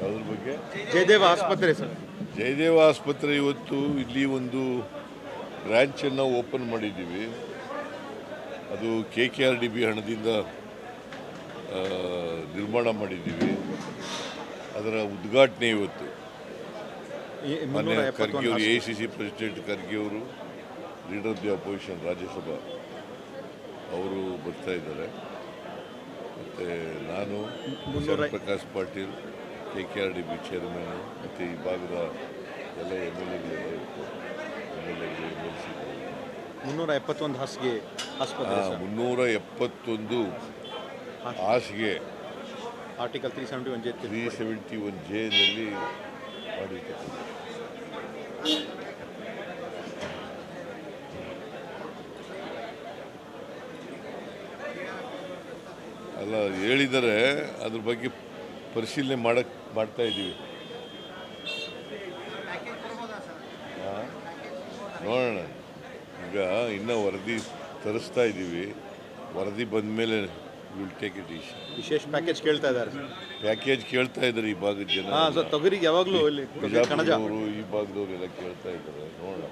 ಯಾವುದ್ರ ಬಗ್ಗೆ? ಜಯದೇವ ಆಸ್ಪತ್ರೆ ಸರ್. ಜಯದೇವ ಆಸ್ಪತ್ರೆ ಇವತ್ತು ಇಲ್ಲಿ ಒಂದು ಬ್ರ್ಯಾಂಚನ್ನು ಓಪನ್ ಮಾಡಿದ್ದೀವಿ. ಅದು K K R D B ಹಣದಿಂದ ನಿರ್ಮಾಣ ಮಾಡಿದ್ದೀವಿ. ಅದರ ಉದ್ಘಾಟನೆ ಇವತ್ತು. ಮಾನ್ಯ ಖರ್ಗೆ ಅವರು A C C president Kharge ಅವರು leader of the opposition Rajya Sabha. ಅವರು ಬರ್ತಾ ಇದ್ದಾರೆ. ಮತ್ತು ನಾನು Prakash Patil K K R D B chairman ಮತ್ತು ಈ ಭಾಗದ ಎಲ್ಲ ಎಂ ಎಲ್ ಎಗಳೆಲ್ಲ ಎಂ ಎಲ್ ಎಗಳು ಎಂ ಎಲ್ ಸಿ ಮುನ್ನೂರ ಎಪ್ಪತ್ತೊಂದು ಹಾಸಿಗೆ ಆಸ್ಪತ್ರೆ ಸರ್. ಮುನ್ನೂರ ಎಪ್ಪತ್ತೊಂದು ಹಾಸಿಗೆ. Article three seventy one J three seventy one ಜೆನಲ್ಲಿ ಮಾಡಿರ್ತಕ್ಕಂಥ ಅಲ್ಲ ಹೇಳಿದರೆ ಅದ್ರ ಬಗ್ಗೆ ಪರಿಶೀಲನೆ ಮಾಡಕ್ ಮಾಡ್ತಾ ಇದ್ದೀವಿ? ನೋಡೋಣ. ಈಗ ಇನ್ನೂ ವರದಿ ತರಿಸ್ತಾ ಇದ್ದೀವಿ. ವರದಿ ಬಂದ ಮೇಲೆ ವಿಲ್ ಟೇಕ್ ಇಟ್ ಇಶ್ ವಿಶೇಷ ಪ್ಯಾಕೇಜ್ ಕೇಳ್ತಾ ಇದ್ದಾರೆ. ಪ್ಯಾಕೇಜ್ ಕೇಳ್ತಾ ಇದ್ದಾರೆ ಈ ಭಾಗದ ಜನ. ಹಾಂ ಸರ್ ತೊಗರಿಗೆ ಯಾವಾಗಲೂ ಇಲ್ಲಿ ಬಿಜಾಪುರದವರು ಈ ಭಾಗದವರೆಲ್ಲ ಕೇಳ್ತಾ ಇದ್ದಾರೆ. ನೋಡೋಣ.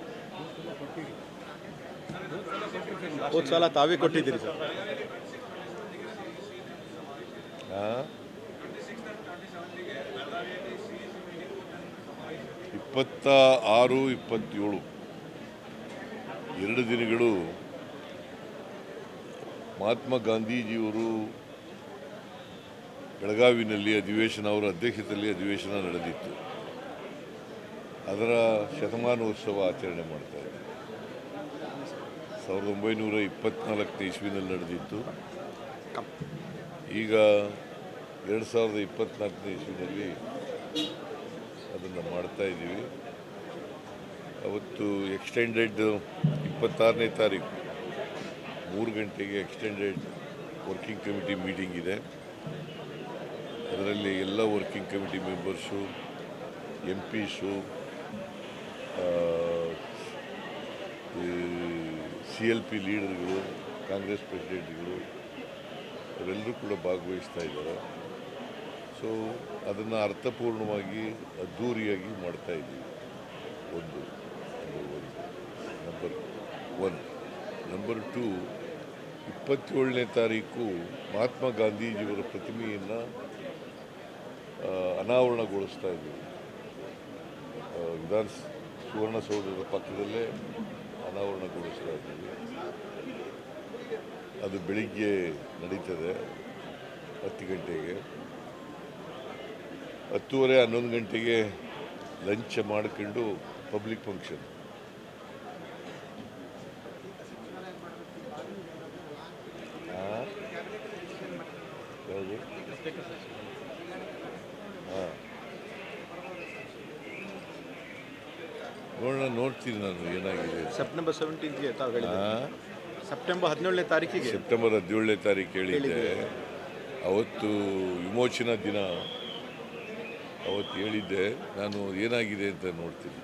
ಹೋದ ಸಲ ತಾವೇ ಕೊಟ್ಟಿದ್ದೀರಿ ಸರ್? ಇಪ್ಪತ್ತ ಆರು ಇಪ್ಪತ್ತೇಳು. ಎರಡು ದಿನಗಳು ಮಹಾತ್ಮ ಗಾಂಧೀಜಿಯವರು ಬೆಳಗಾವಿನಲ್ಲಿ ಅಧಿವೇಶನ, ಅವರ ಅಧ್ಯಕ್ಷತೆಯಲ್ಲಿ ಅಧಿವೇಶನ ನಡೆದಿತ್ತು. ಅದರ ಶತಮಾನೋತ್ಸವ ಆಚರಣೆ ಮಾಡ್ತಾ ಇದ್ದೆ. ಸಾವಿರದ ಒಂಬೈನೂರ ಇಪ್ಪತ್ನಾಲ್ಕನೇ ಇಸ್ವಿನಲ್ಲಿ ನಡೆದಿತ್ತು. ಈಗ ಎರಡು ಸಾವಿರದ ಇಪ್ಪತ್ತ್ನಾಲ್ಕನೇ ಇಸ್ವಿನಲ್ಲಿ ಅದನ್ನು ಮಾಡ್ತಾ ಇದ್ದೀವಿ. ಅವತ್ತು ಎಕ್ಸ್ಟೆಂಡೆಡ್ ಇಪ್ಪತ್ತಾರನೇ ತಾರೀಕು. ಮೂರು ಗಂಟೆಗೆ ಎಕ್ಸ್ಟೆಂಡೆಡ್ ವರ್ಕಿಂಗ್ ಕಮಿಟಿ ಮೀಟಿಂಗ್ ಇದೆ. ಅದರಲ್ಲಿ ಎಲ್ಲ working committee members MPs C L P ಲೀಡರ್ಗಳು Congress ಪ್ರೆಸಿಡೆಂಟ್ಗಳು ಅವರೆಲ್ಲರೂ ಕೂಡ ಭಾಗವಹಿಸ್ತಾ ಇದ್ದಾರೆ. ಸೊ ಅದನ್ನು ಅರ್ಥಪೂರ್ಣವಾಗಿ, ಅದ್ಧೂರಿಯಾಗಿ ಮಾಡ್ತಾ ಇದ್ದೀವಿ. ಒಂದು ನಂಬರ್ ಒನ್ ನಂಬರ್ ಟೂ ಇಪ್ಪತ್ತೇಳನೇ ತಾರೀಕು ಮಹಾತ್ಮ ಗಾಂಧೀಜಿಯವರ ಪ್ರತಿಮೆಯನ್ನು ಅನಾವರಣಗೊಳಿಸ್ತಾ ಇದ್ದೀವಿ. ವಿಧಾನ ಸುವರ್ಣಸೌಧದ ಪಕ್ಕದಲ್ಲೇ ಅನಾವರಣಗೊಳಿಸ್ತಾ ಇದ್ದೀವಿ. ಅದು ಬೆಳಿಗ್ಗೆ ನಡೀತದೆ ಹತ್ತು ಗಂಟೆಗೆ. ಹತ್ತುವರೆ ಹನ್ನೊಂದು ಗಂಟೆಗೆ ಲಂಚ್ ಮಾಡ್ಕೊಂಡು ಪಬ್ಲಿಕ್ ಫಂಕ್ಷನ್. ಹಾಂ ನೋಡೋಣ ನೋಡ್ತೀನಿ ನಾನು ಏನಾಗಿದೆ ಸೆಪ್ಟೆಂಬರ್ ಸೆವೆಂಟೀನ್ತ್ಗೆ ತಾವು? ಸೆಪ್ಟೆಂಬರ್ ಹದಿನೇಳನೇ ತಾರೀಕಿಗೆ. ಸೆಪ್ಟೆಂಬರ್ ಹದಿನೇಳನೇ ತಾರೀಕು ಹೇಳಿದ್ದೆ ಅವತ್ತು ವಿಮೋಚನಾ ದಿನ. ಅವತ್ತು ಹೇಳಿದ್ದೆ ನಾನು ಏನಾಗಿದೆ ಅಂತ ನೋಡ್ತೀನಿ.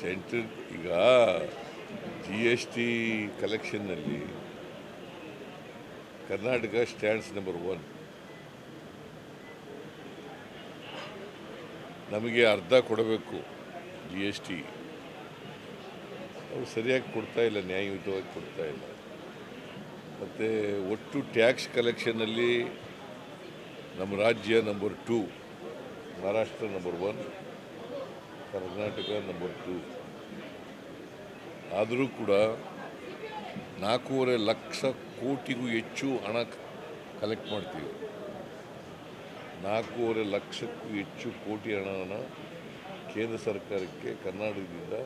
ಸೆಂಟ್ರಲ್ ಈಗ ಜಿ ಎಸ್ ಟಿ ಕಲೆಕ್ಷನ್ನಲ್ಲಿ ಕರ್ನಾಟಕ ಸ್ಟ್ಯಾಂಡ್ಸ್ ನಂಬರ್ ಒನ್ ನಮಗೆ ಅರ್ಧ ಕೊಡಬೇಕು ಜಿ ಎಸ್ ಟಿ ಅವ್ರು ಸರಿಯಾಗಿ ಕೊಡ್ತಾ ಇಲ್ಲ ನ್ಯಾಯಯುತವಾಗಿ ಕೊಡ್ತಾ ಇಲ್ಲ. ಮತ್ತು ಒಟ್ಟು ಟ್ಯಾಕ್ಸ್ ಕಲೆಕ್ಷನ್ನಲ್ಲಿ ನಮ್ಮ ರಾಜ್ಯ number two Maharashtra number one Karnataka number two ಆದರೂ ಕೂಡ ನಾಲ್ಕೂವರೆ ಲಕ್ಷ ಕೋಟಿಗೂ ಹೆಚ್ಚು ಹಣ ಕಲೆಕ್ಟ್ ಮಾಡ್ತೀವಿ. ನಾಲ್ಕೂವರೆ ಲಕ್ಷಕ್ಕೂ ಹೆಚ್ಚು ಕೋಟಿ ಹಣವನ್ನು ಕೇಂದ್ರ ಸರ್ಕಾರಕ್ಕೆ ಕರ್ನಾಟಕದಿಂದ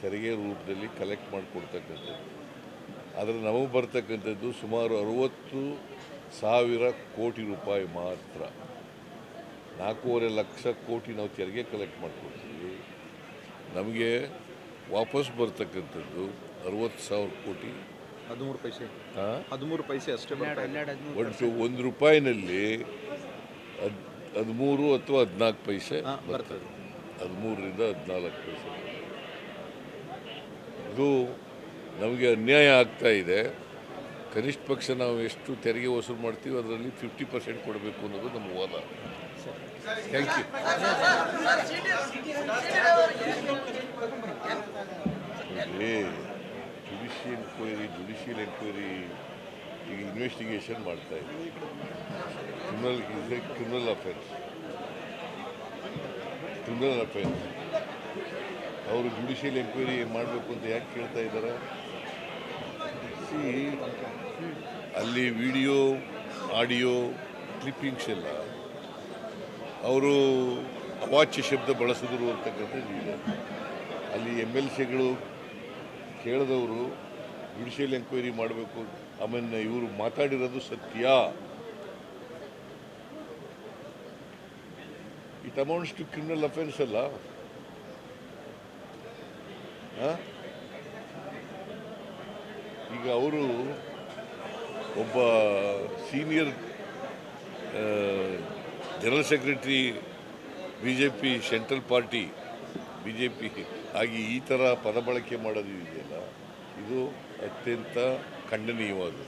ತೆರಿಗೆ ರೂಪದಲ್ಲಿ ಕಲೆಕ್ಟ್ ಮಾಡಿಕೊಡ್ತಕ್ಕಂಥದ್ದು. ಆದರೆ ನಮಗೆ ಬರ್ತಕ್ಕಂಥದ್ದು ಸುಮಾರು ಅರುವತ್ತು ಸಾವಿರ ಕೋಟಿ ರೂಪಾಯಿ ಮಾತ್ರ. ನಾಲ್ಕೂವರೆ ಲಕ್ಷ ಕೋಟಿ ನಾವು ತೆರಿಗೆ ಕಲೆಕ್ಟ್ ಮಾಡಿಕೊಡ್ತೀವಿ. ನಮಗೆ ವಾಪಸ್ ಬರ್ತಕ್ಕಂಥದ್ದು ಅರುವತ್ತು ಸಾವಿರ ಕೋಟಿ. ಹದಿಮೂರು ಪೈಸೆ? ಹದಿಮೂರು ಪೈಸೆ ಅಷ್ಟೇ ಬರ್ತಾ ಇದೆ. ಒಟ್ಟು ಒಂದು ರೂಪಾಯಿನಲ್ಲಿ ಹದಿಮೂರು ಅಥವಾ ಹದಿನಾಲ್ಕು ಪೈಸೆ ಬರ್ತದೆ. ಹದಿಮೂರರಿಂದ ಹದಿನಾಲ್ಕು ಪೈಸೆ ಇದು ನಮಗೆ ಅನ್ಯಾಯ ಆಗ್ತಾ ಇದೆ. ಕನಿಷ್ಠ ಪಕ್ಷ ನಾವು ಎಷ್ಟು ತೆರಿಗೆ ವಸೂಲು ಮಾಡ್ತೀವಿ ಅದರಲ್ಲಿ ಫಿಫ್ಟಿ ಪರ್ಸೆಂಟ್ ಕೊಡಬೇಕು ಅನ್ನೋದು ನಮ್ಮ ವಾದ. Thank you judicial enquiry judicial enquiry ಈಗ ಇನ್ವೆಸ್ಟಿಗೇಷನ್ ಮಾಡ್ತಾ ಇದ್ದೀವಿ criminal is a criminal offence criminal offence ಅವರು ಜುಡಿಷಿಯಲ್ ಎಂಕ್ವೈರಿ ಮಾಡಬೇಕು ಅಂತ ಯಾಕೆ ಕೇಳ್ತಾ ಇದ್ದಾರೆ ಸಿ ಅಲ್ಲಿ ವಿಡಿಯೋ ಆಡಿಯೋ ಕ್ಲಿಪ್ಪಿಂಗ್ಸ್ ಎಲ್ಲ ಅವರು ಅವಾಚ್ಯ ಶಬ್ದ ಬಳಸಿದ್ರು ಅಂತಕ್ಕಂಥದ್ದು ಇದೆ. ಅಲ್ಲಿ ಎಂ ಎಲ್ ಸಿಗಳು ಕೇಳಿದವರು ಜುಡಿಷಿಯಲ್ ಎಂಕ್ವೈರಿ ಮಾಡಬೇಕು. ಆಮೇಲೆ ಇವರು ಮಾತಾಡಿರೋದು ಸತ್ಯ. ಅಮೌಂಟ್ಸ್ ಟು ಕ್ರಿಮಿನಲ್ ಅಫೆನ್ಸ್ ಅಲ್ಲ ಈಗ ಅವರು ಒಬ್ಬ senior general secretary B J P central party B J P ಆಗಿ ಈ ಥರ ಪದ ಬಳಕೆ ಮಾಡೋದು ಇದೆಯಲ್ಲ ಇದು ಅತ್ಯಂತ ಖಂಡನೀಯವಾದದ್ದು